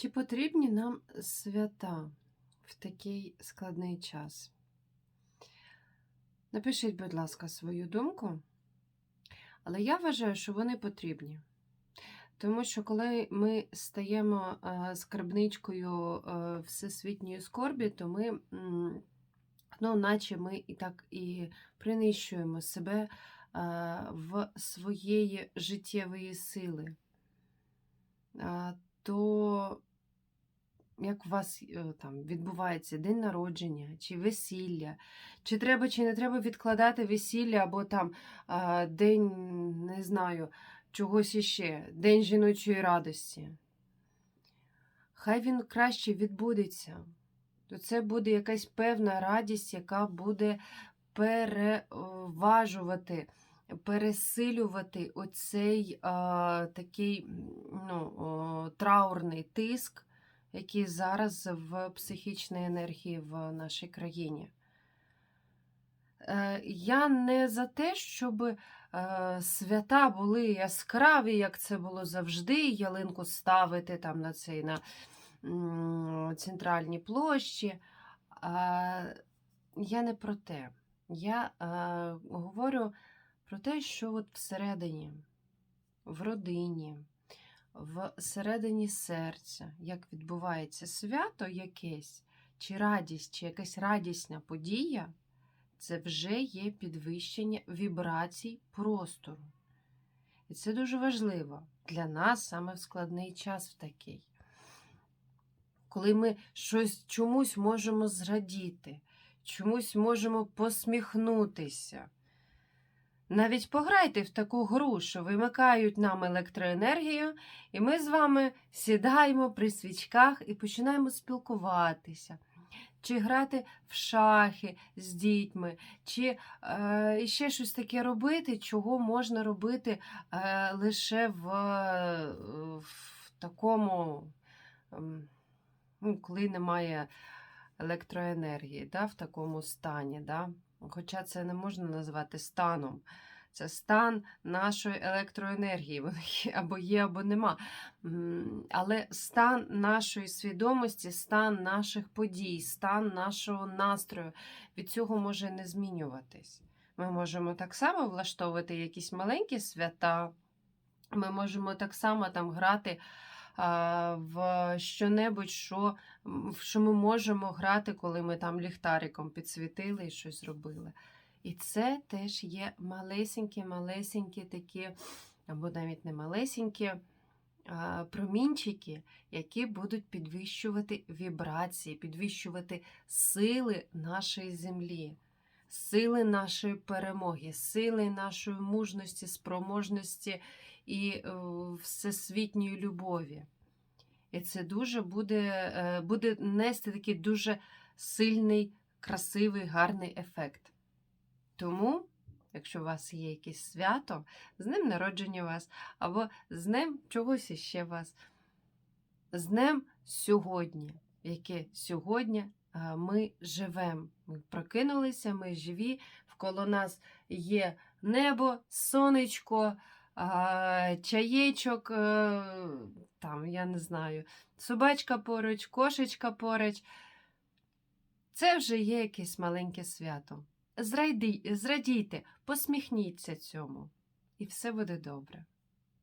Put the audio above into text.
Чи потрібні нам свята в такий складний час? Напишіть, будь ласка, свою думку. Але я вважаю, що вони потрібні. Тому що коли ми стаємо е, скарбничкою е, всесвітньої скорбі, то ми, ну, наче ми і так і принищуємо себе е, в своєї життєвої сили. То як у вас е, там відбувається день народження, чи весілля, чи треба, чи не треба відкладати весілля, або там день, не знаю, чогось іще, день жіночої радості. Хай він краще відбудеться, то це буде якась певна радість, яка буде переважувати, пересилювати оцей а, такий ну, о, траурний тиск, який зараз в психічній енергії в нашій країні. Е, Я не за те, щоб е, свята були яскраві, як це було завжди, ялинку ставити там на цей на центральній площі. Я не про те. Я е, говорю про те, що от всередині, в родині, всередині серця, як відбувається свято якесь, чи радість, чи якась радісна подія, це вже є підвищення вібрацій простору. І це дуже важливо для нас саме в складний час в такий. Коли ми щось чомусь можемо зрадіти, чомусь можемо посміхнутися. Навіть пограйте в таку гру, що вимикають нам електроенергію, і ми з вами сідаємо при свічках і починаємо спілкуватися, чи грати в шахи з дітьми, чи е, ще щось таке робити, чого можна робити е, лише в, е, в такому, ну, коли немає електроенергії, да, в такому стані. Да? Хоча це не можна назвати станом. Це стан нашої електроенергії. Воно або є, або нема. Але стан нашої свідомості, стан наших подій, стан нашого настрою від цього може не змінюватись. Ми можемо так само влаштовувати якісь маленькі свята. Ми можемо так само там грати в щонебудь, що, що ми можемо грати, коли ми там ліхтариком підсвітили і щось зробили. І це теж є малесенькі-малесенькі такі, або навіть не малесенькі промінчики, які будуть підвищувати вібрації, підвищувати сили нашої землі, сили нашої перемоги, сили нашої мужності, спроможності і е, всесвітньої любові. І це дуже буде, е, буде нести такий дуже сильний, красивий, гарний ефект. Тому, якщо у вас є якесь свято, з ним народження вас, або з ним чогось іще вас, з днем сьогодні, яке сьогодні ми живемо. Ми прокинулися, ми живі, вколо нас є небо, сонечко, чаєчок, е, там, я не знаю, собачка поруч, кошечка поруч. Це вже є якесь маленьке свято. Зрадійте, посміхніться цьому, і все буде добре.